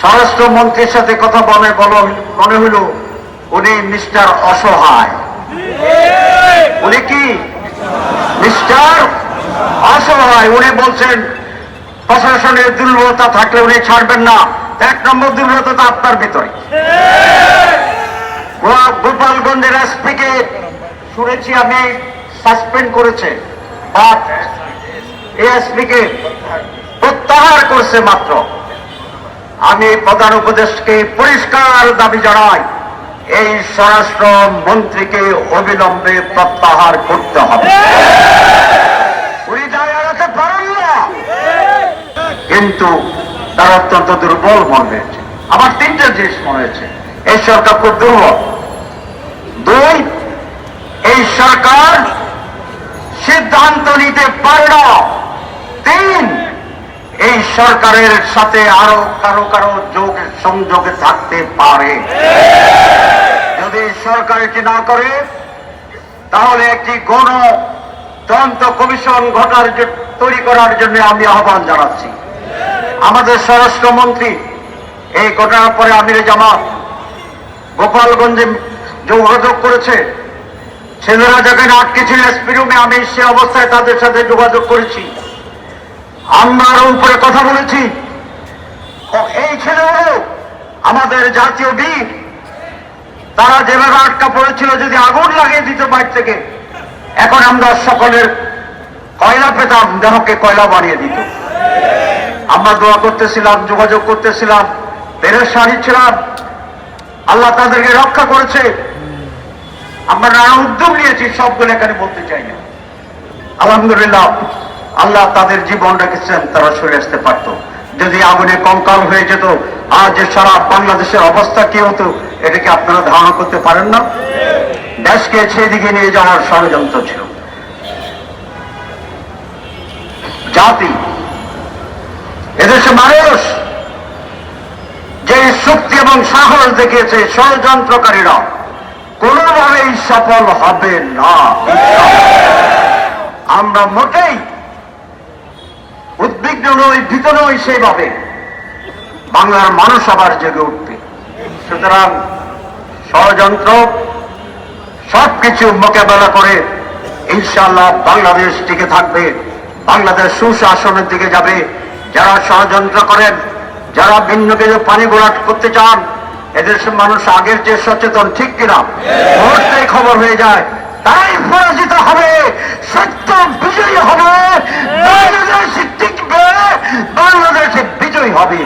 স্বরাষ্ট্রমন্ত্রীর সাথে কথা বলে মনে হইল উনি মিস্টার অসহায়। উনি কি? মিস্টার অসহায়। উনি বলছেন, প্রশাসনের দুর্বলতা থাকলে উনি ছাড়বেন না। এক নম্বর দুর্বলতা তো আপনার ভিতরে। গোপালগঞ্জের এসপিকে শুনেছি আমি, সাসপেন্ড করেছে। বাট এসপিকে প্রত্যাহার করছে মাত্র। আমি প্রধান উপদেশকে পরিষ্কার দাবি জানাই, এই স্বরাষ্ট্র মন্ত্রীকে অবিলম্বে প্রত্যাহার করতে হবে। কিন্তু তার অত্যন্ত দুর্বল মনে হয়েছে। আমার তিনটা জিনিস মনে হয়েছে। এই সরকার খুব দুর্বল। দুই, এই সরকার সিদ্ধান্ত নিতে পারে না। তিন সরকারের সাথে আরও কারও কারও যোগ, সংযোগে থাকতে পারে। যদি সরকার এটি না করে, তাহলে একটি গণ তদন্ত কমিশন ঘটার তৈরি করার জন্য আমি আহ্বান জানাচ্ছি। আমাদের স্বরাষ্ট্রমন্ত্রী, এই ঘটনার পরে আমিরে জামাত গোপালগঞ্জে যোগাযোগ করেছে। ছেলেরা যেখানে আটকে ছিল এসপি রুমে আমি সে অবস্থায় তাদের সাথে যোগাযোগ করেছি। আমরা আরও উপরে কথা বলেছি। এই ছেলেগুলো আমাদের জাতীয় বীর। তারা যেভাবে আটকা পড়েছিল যদি আগুন লাগিয়ে দিত বাইর থেকে, এখন আমরা সকলের কয়লা পেতাম, দেহকে কয়লা বানিয়ে দিত। আমরা দোয়া করতেছিলাম, যোগাযোগ করতেছিলাম, পেরেশানি ছিলাম। আল্লাহ তাদেরকে রক্ষা করেছে। আমরা নানা উদ্যোগ নিয়েছি, সবগুলো এখানে বলতে চাই না। আলহামদুলিল্লাহ। আল্লাহ তাদের জীবন রেখেছেন, তারা সরে আসতে পারত। যদি আগুনে কঙ্কাল হয়ে যেত, আজ যে সারা বাংলাদেশের অবস্থা কি হতো, এটাকে আপনারা ধারণা করতে পারেন না? দেশকে সেদিকে নিয়ে যাওয়ার ষড়যন্ত্র ছিল। জাতি, এদেশে মানুষ, যে শক্তি এবং সাহস দেখিয়েছে ষড়যন্ত্রকারীরা, কোনোভাবেই সফল হবে না। আমরা মোটেই উদ্বিগ্ন নই ভীত নই সেইভাবে। বাংলার মানুষ আবার জেগে উঠবে। সুতরাং ষড়যন্ত্র সবকিছু মোকাবেলা করে ইনশাল্লাহ বাংলাদেশ টিকে থাকবে বাংলাদেশ সুশাসনের দিকে যাবে। যারা ষড়যন্ত্র করেন যারা ভিন্নকে পানি গোড়াট করতে চান এদেশের মানুষ আগের যে সচেতন ঠিক কিনা? মুহূর্তে খবর হয়ে যায় তাই পরাজিত হবে সত্য বিজয়ী হবে। বাংলাদেশ বাংলাদেশে বিজয়ী হবে